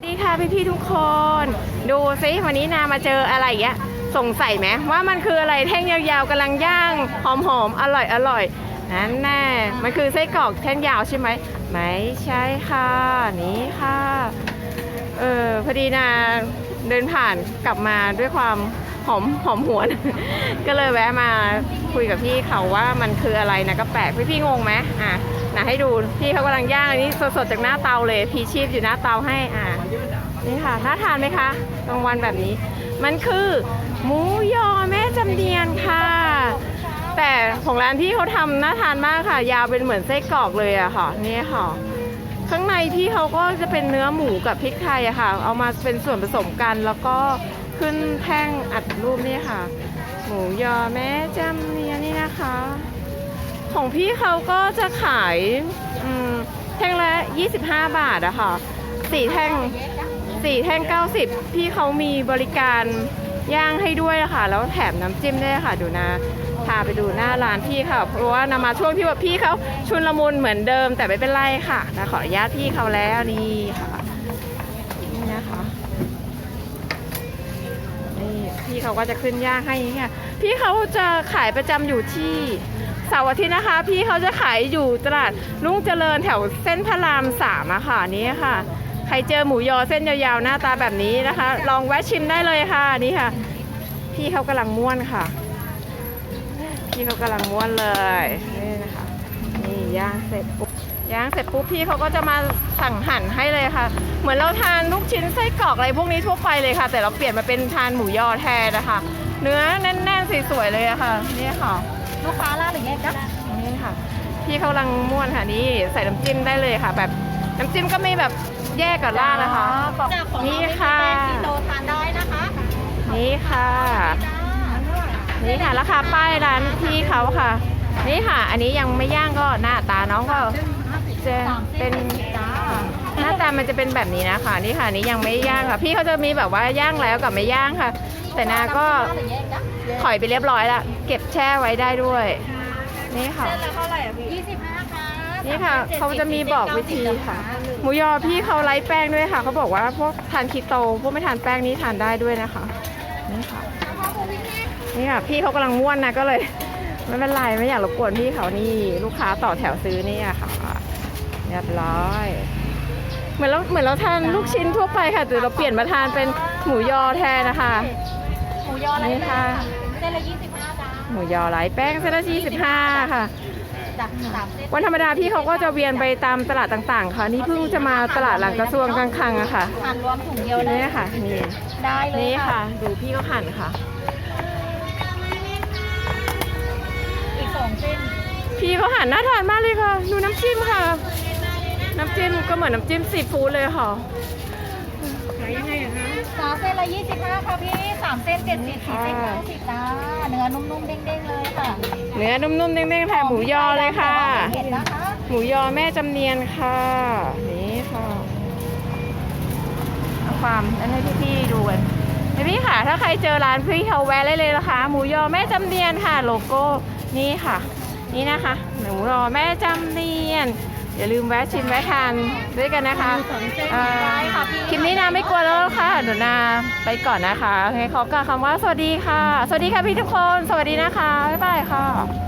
สวัสดีค่ะพี่ๆทุกคน ดูซิวันนี้นามาเจออะไรอย่างเงี้ยสงสัยไหมว่ามันคืออะไรแท่งยาวๆกำลังย่างหอมๆอร่อยอร่อยนั่นแน่มันคือไส้กรอกแท่งยาวใช่ไหมไม่ใช่ค่ะนี่ค่ะเออพอดีนาเดินผ่านกลับมาด้วยความหอมหอมหวน ก็เลยแวะมาคุยกับพี่เขาว่ามันคืออะไรนะก็แปลกพี่พี่ๆงงไหมอะ นะให้ดูพี่เขากำลังย่างอันนี้สดๆจากหน้าเตาเลยพีชีพอยู่หน้าเตาให้อะนี่ค่ะน่าทานไหมคะกลางวันแบบนี้ มันคือหมูยอแม่จำเนียนค่ะ แต่ของร้านที่เขาทำน่าทานมากค่ะ ยาวเป็นเหมือนไส้กรอกเลยอะค่ะนี่ค่ะข้างในพี่เขาก็จะเป็นเนื้อหมูกับพริกไทยอะค่ะ เอามาเป็นส่วนผสมกันแล้วก็ขึ้นแท่งอัดรูปนี่ค่ะ หมูยอแม่จำเนียนนี่นะคะ ของพี่เขาก็จะขายแท่งละ 25 บาทอะค่ะสี่แท่งสี่แท่ง 90 พี่เขามีบริการย่างให้ด้วยค่ะ แล้วแถมน้ำจิ้มด้วยค่ะ ดูนะพาไปดูหน้าร้านพี่ค่ะ เพราะว่านำมาช่วงที่ว่าพี่เขาชุนละมุนเหมือนเดิม แต่ไม่เป็นไรค่ะนะขออนุญาตพี่เขาแล้วนี่ค่ะนี่นะคะนี่พี่เขาก็จะขึ้นย่างให้ค่ะพี่เขาจะขายประจำอยู่ที่ เสาร์อาทิตย์นะคะ พี่เขาจะขายอยู่ตลาดรุ่งเจริญแถวเส้นพระรามสามอะค่ะนี่ค่ะ ใครเจอหมูยอเส้นยาวๆหน้าตาแบบนี้นะคะ ลองแวะชิมได้เลยค่ะนี่ค่ะ พี่เขากำลังม้วนค่ะ พี่เขากำลังม้วนเลยนี่นะคะนี่ย่างเสร็จปุ๊บย่างเสร็จปุ๊บพี่เขาก็จะมาสั่งหั่นให้เลยค่ะ เหมือนเราทานลูกชิ้นไส้กรอกอะไรพวกนี้ทั่วไปเลยค่ะ แต่เราเปลี่ยนมาเป็นทานหมูยอแทนนะคะ เนื้อแน่นๆสวยๆเลยอะค่ะนี่ค่ะ ลูกค้าล่าหรือไงจ๊ะนี่ค่ะ พี่เขากำลังม้วนค่ะนี่ใส่น้ำจิ้มได้เลยค่ะ แบบน้ำจิ้มก็มีแบบแยกกับราดนะคะ จากของนี่เราค่ะเป็นกิโลทานได้นะคะนี่ค่ะนี่ค่ะราคาป้ายร้านพี่เขาค่ะ นี่ค่ะ อันนี้ยังไม่ย่างก็หน้าตาน้องก็จะเป็นหน้าตา มันจะเป็นแบบนี้นะคะนี่ค่ะอันนี้ยังไม่ย่างค่ะ พี่เขาจะมีแบบว่าย่างแล้วกับไม่ย่างค่ะ แต่นาก็ถอยไปเรียบร้อยละเก็บแช่ไว้ได้ด้วย นี่ค่ะเส้นละเท่าไหร่อะพี่ยี่สิบห้าค่ะนี่ค่ะเขาจะมีบอกวิธีค่ะ หมูยอพี่เขาไร้แป้งด้วยค่ะเขาบอกว่าพวกทานคีโต พวกไม่ทานแป้งนี้ทานได้ด้วยนะคะนี่ค่ะนี่ค่ะพี่เขากำลังม้วนนะก็เลยไม่เป็นไรไม่อยากรบกวนพี่เขานี่ ลูกค้าต่อแถวซื้อนี่อะค่ะเรียบร้อย เหมือนเราเหมือนเราทานลูกชิ้นทั่วไปค่ะแต่เราเปลี่ยนมาทานเป็นหมูยอแทนนะคะ หมูยออะไรนี่ค่ะเส้นละยี่สิบห้าจ้าหมูยอไร้แป้งเส้นละยี่สิบห้าค่ะจากสามเส้นวันธรรมดาพี่เขาก็จะเวียนไปตามตลาดต่างๆ ค่ะ นี่เพิ่งจะมาตลาดหลังกระทรวงการคลังอะค่ะทานรวมถุงเดียวเลยนี่ค่ะนี่ได้เลยนี่ค่ะ ดูพี่ก็หั่นค่ะ อีกสองเส้นพี่เขาหั่นน่าทานมากเลยค่ะ ดูน้ำจิ้มค่ะ น้ำจิ้มก็เหมือนน้ำจิ้มซีฟู้ดเลยค่ะขายยังไงอะคะสามเส้นละยี่สิบห้าค่ะพี่สามเส้นเจ็ดสิบสี่เส้นเก้าสิบจ้าเนื้อนุ่มๆเด้งๆเลยค่ะเนื้อนุ่มๆเด้งๆแทนหมูยอเลยค่ะ เห็นนะคะหมูยอแม่จำเนียนค่ะ นี่ค่ะเอาความนั้นให้พี่ๆดูกันพี่ๆค่ะ ถ้าใครเจอร้านพี่เขาแวะได้เลยนะคะ หมูยอแม่จำเนียนค่ะ โลโก้นี่ค่ะ นี่นะคะ หมูยอแม่จำเนียน อย่าลืมแวะชิมแวะทานด้วยกันนะคะเอ่อคลิปนี้นาไม่กลัวแล้วค่ะหนูนาไปก่อนนะคะให้ขอกล่าวคำว่าสวัสดีค่ะ สวัสดีค่ะพี่ทุกคน สวัสดีนะคะบ๊ายบายค่ะ